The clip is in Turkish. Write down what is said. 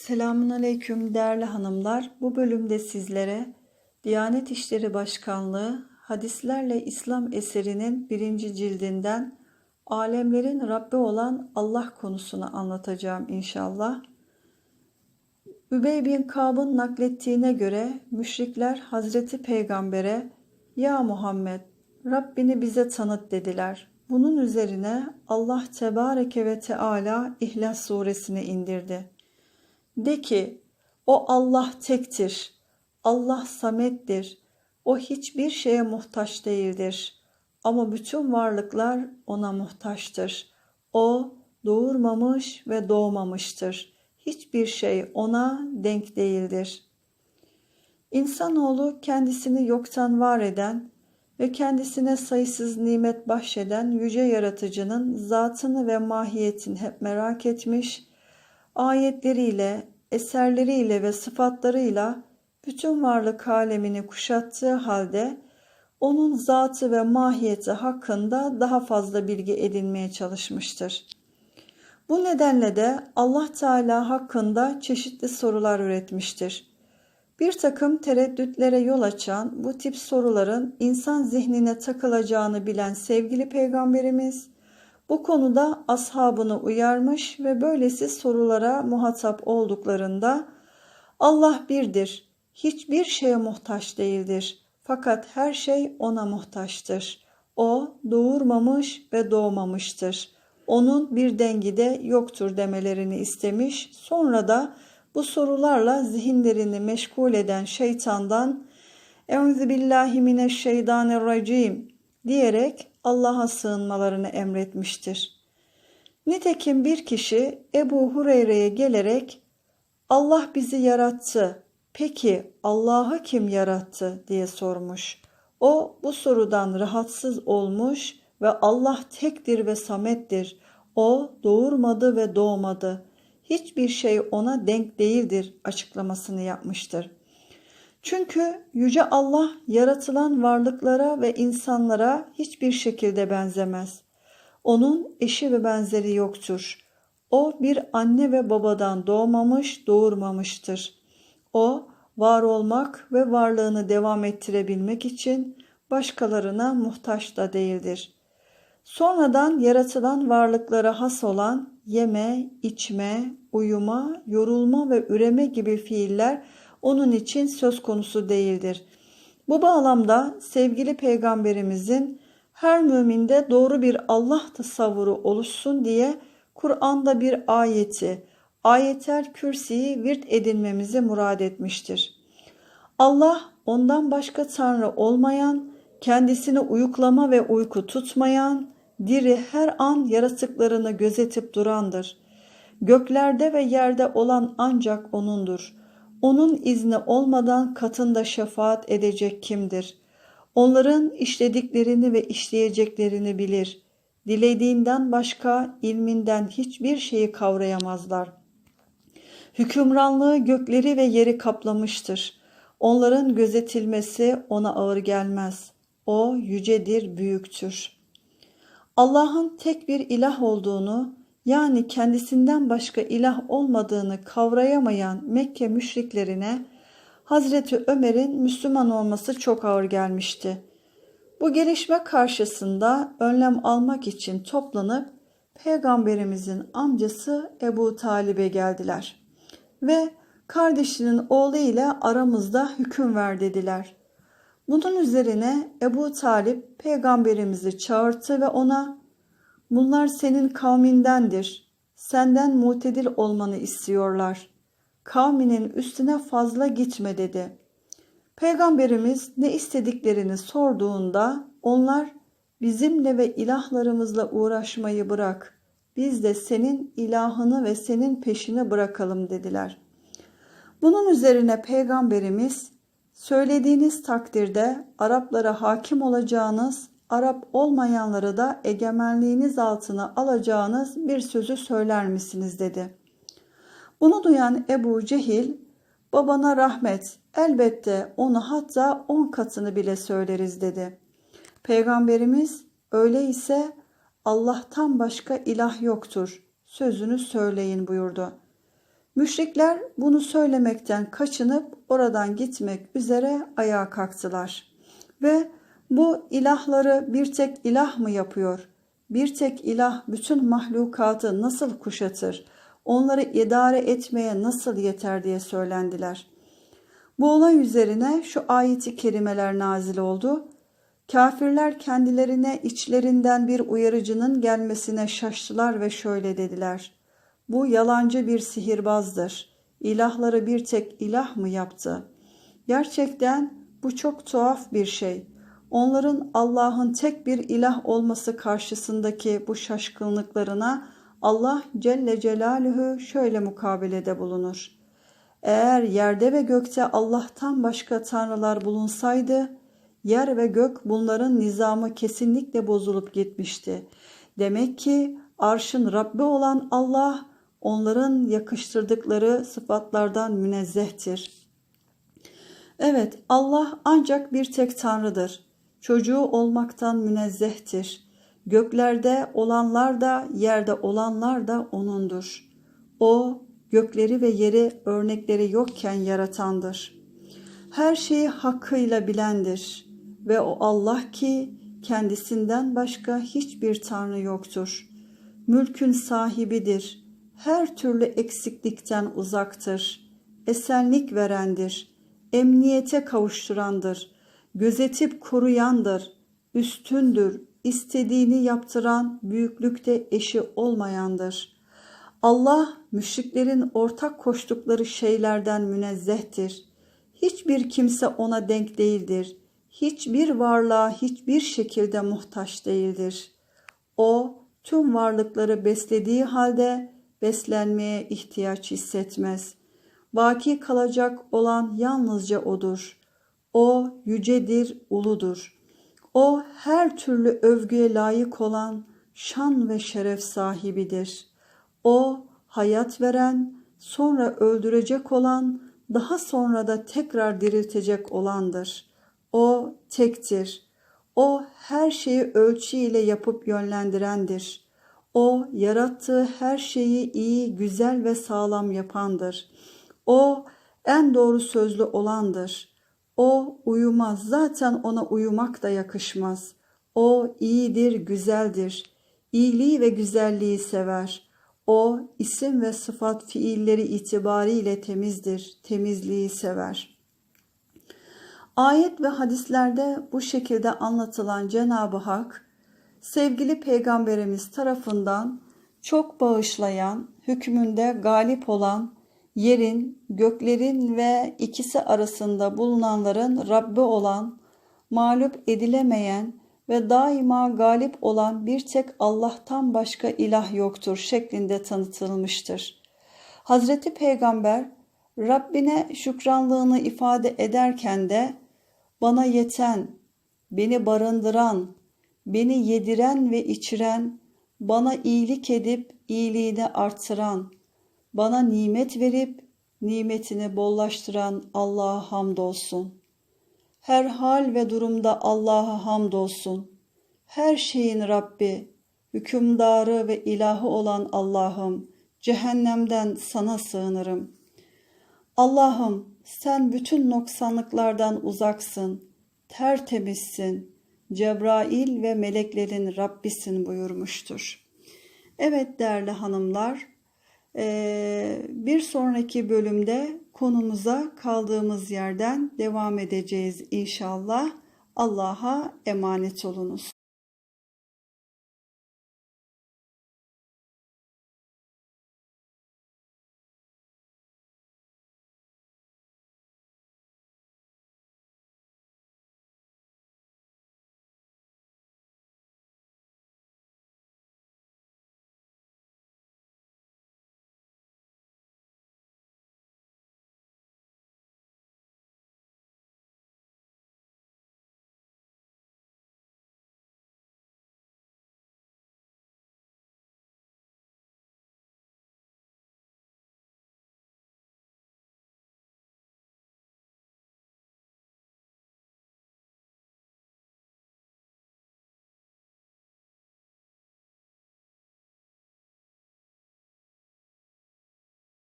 Selamun Aleyküm değerli hanımlar. Bu bölümde sizlere Diyanet İşleri Başkanlığı Hadislerle İslam eserinin birinci cildinden alemlerin Rabbi olan Allah konusunu anlatacağım inşallah. Übey bin Kab'ın naklettiğine göre müşrikler Hazreti Peygamber'e Ya Muhammed Rabbini bize tanıt dediler. Bunun üzerine Allah Tebareke ve Teala İhlas suresini indirdi. De ki, o Allah tektir, Allah samettir, o hiçbir şeye muhtaç değildir. Ama bütün varlıklar ona muhtaçtır. O doğurmamış ve doğmamıştır. Hiçbir şey ona denk değildir. İnsanoğlu kendisini yoktan var eden ve kendisine sayısız nimet bahşeden yüce yaratıcının zatını ve mahiyetini hep merak etmiş, ayetleriyle, eserleriyle ve sıfatlarıyla bütün varlık alemini kuşattığı halde onun zatı ve mahiyeti hakkında daha fazla bilgi edinmeye çalışmıştır. Bu nedenle de Allah Teala hakkında çeşitli sorular üretmiştir. Bir takım tereddütlere yol açan bu tip soruların insan zihnine takılacağını bilen sevgili peygamberimiz bu konuda ashabını uyarmış ve böylesi sorulara muhatap olduklarında Allah birdir, hiçbir şeye muhtaç değildir. Fakat her şey ona muhtaçtır. O doğurmamış ve doğmamıştır. Onun bir dengi de yoktur demelerini istemiş. Sonra da bu sorularla zihinlerini meşgul eden şeytandan Euzubillahimineşşeytanirracim diyerek Allah'a sığınmalarını emretmiştir. Nitekim bir kişi Ebu Hureyre'ye gelerek Allah bizi yarattı. Peki Allah'ı kim yarattı diye sormuş. O bu sorudan rahatsız olmuş ve Allah tektir ve samettir. O doğurmadı ve doğmadı. Hiçbir şey ona denk değildir açıklamasını yapmıştır. Çünkü yüce Allah yaratılan varlıklara ve insanlara hiçbir şekilde benzemez. Onun eşi ve benzeri yoktur. O bir anne ve babadan doğmamış, doğurmamıştır. O var olmak ve varlığını devam ettirebilmek için başkalarına muhtaç da değildir. Sonradan yaratılan varlıklara has olan yeme, içme, uyuma, yorulma ve üreme gibi fiiller onun için söz konusu değildir. Bu bağlamda sevgili peygamberimizin her müminde doğru bir Allah tasavvuru oluşsun diye Kur'an'da bir ayeti, ayetel kürsiyi virt edinmemizi murad etmiştir. Allah ondan başka tanrı olmayan, kendisini uyuklama ve uyku tutmayan, diri her an yaratıklarını gözetip durandır. Göklerde ve yerde olan ancak O'nundur. Onun izni olmadan katında şefaat edecek kimdir? Onların işlediklerini ve işleyeceklerini bilir. Dilediğinden başka ilminden hiçbir şeyi kavrayamazlar. Hükümranlığı gökleri ve yeri kaplamıştır. Onların gözetilmesi ona ağır gelmez. O yücedir, büyüktür. Allah'ın tek bir ilah olduğunu, yani kendisinden başka ilah olmadığını kavrayamayan Mekke müşriklerine Hazreti Ömer'in Müslüman olması çok ağır gelmişti. Bu gelişme karşısında önlem almak için toplanıp Peygamberimizin amcası Ebu Talib'e geldiler ve kardeşinin oğlu ile aramızda hüküm ver dediler. Bunun üzerine Ebu Talip peygamberimizi çağırttı ve ona bunlar senin kavmindendir. Senden mutedil olmanı istiyorlar. Kavminin üstüne fazla gitme dedi. Peygamberimiz ne istediklerini sorduğunda onlar bizimle ve ilahlarımızla uğraşmayı bırak. Biz de senin ilahını ve senin peşine bırakalım dediler. Bunun üzerine peygamberimiz söylediğiniz takdirde Araplara hakim olacağınız, Arap olmayanları da egemenliğiniz altına alacağınız bir sözü söyler misiniz dedi. Bunu duyan Ebu Cehil, babana rahmet, elbette onu hatta on katını bile söyleriz dedi. Peygamberimiz öyleyse Allah'tan başka ilah yoktur, sözünü söyleyin buyurdu. Müşrikler bunu söylemekten kaçınıp oradan gitmek üzere ayağa kalktılar. Ve bu ilahları bir tek ilah mı yapıyor? Bir tek ilah bütün mahlukatı nasıl kuşatır? Onları idare etmeye nasıl yeter diye söylendiler. Bu olay üzerine şu ayeti kerimeler nazil oldu. Kafirler kendilerine içlerinden bir uyarıcının gelmesine şaştılar ve şöyle dediler. Bu yalancı bir sihirbazdır. İlahları bir tek ilah mı yaptı? Gerçekten bu çok tuhaf bir şey. Onların Allah'ın tek bir ilah olması karşısındaki bu şaşkınlıklarına Allah Celle Celaluhu şöyle mukabelede bulunur. Eğer yerde ve gökte Allah'tan başka tanrılar bulunsaydı, yer ve gök bunların nizamı kesinlikle bozulup gitmişti. Demek ki arşın Rabbi olan Allah onların yakıştırdıkları sıfatlardan münezzehtir. Evet, Allah ancak bir tek Tanrıdır. Çocuğu olmaktan münezzehtir. Göklerde olanlar da yerde olanlar da O'nundur. O, gökleri ve yeri örnekleri yokken yaratandır. Her şeyi hakkıyla bilendir ve o Allah ki kendisinden başka hiçbir Tanrı yoktur. Mülkün sahibidir. Her türlü eksiklikten uzaktır. Esenlik verendir. Emniyete kavuşturandır. Gözetip koruyandır. Üstündür. istediğini yaptıran büyüklükte eşi olmayandır. Allah müşriklerin ortak koştukları şeylerden münezzehtir. Hiçbir kimse ona denk değildir. Hiçbir varlığa hiçbir şekilde muhtaç değildir. O tüm varlıkları beslediği halde beslenmeye ihtiyaç hissetmez. Baki kalacak olan yalnızca O'dur. O yücedir, uludur. O her türlü övgüye layık olan şan ve şeref sahibidir. O hayat veren, sonra öldürecek olan, daha sonra da tekrar diriltecek olandır. O tektir. O her şeyi ölçü ile yapıp yönlendirendir. O yarattığı her şeyi iyi, güzel ve sağlam yapandır. O en doğru sözlü olandır. O uyumaz. Zaten ona uyumak da yakışmaz. O iyidir, güzeldir. İyiliği ve güzelliği sever. O isim ve sıfat fiilleri itibariyle temizdir. Temizliği sever. Ayet ve hadislerde bu şekilde anlatılan Cenab-ı Hak, sevgili peygamberimiz tarafından çok bağışlayan, hükmünde galip olan, yerin, göklerin ve ikisi arasında bulunanların Rabbi olan, mağlup edilemeyen ve daima galip olan bir tek Allah'tan başka ilah yoktur şeklinde tanıtılmıştır. Hazreti Peygamber Rabbine şükranlığını ifade ederken de bana yeten, beni barındıran, beni yediren ve içiren, bana iyilik edip iyiliğini artıran, bana nimet verip nimetini bollaştıran Allah'a hamdolsun. Her hal ve durumda Allah'a hamdolsun. Her şeyin Rabbi, hükümdarı ve ilahı olan Allah'ım, cehennemden sana sığınırım. Allah'ım sen bütün noksanlıklardan uzaksın, tertemizsin, Cebrail ve meleklerin Rabbisin buyurmuştur. Evet değerli hanımlar, bir sonraki bölümde konumuza kaldığımız yerden devam edeceğiz inşallah. Allah'a emanet olunuz.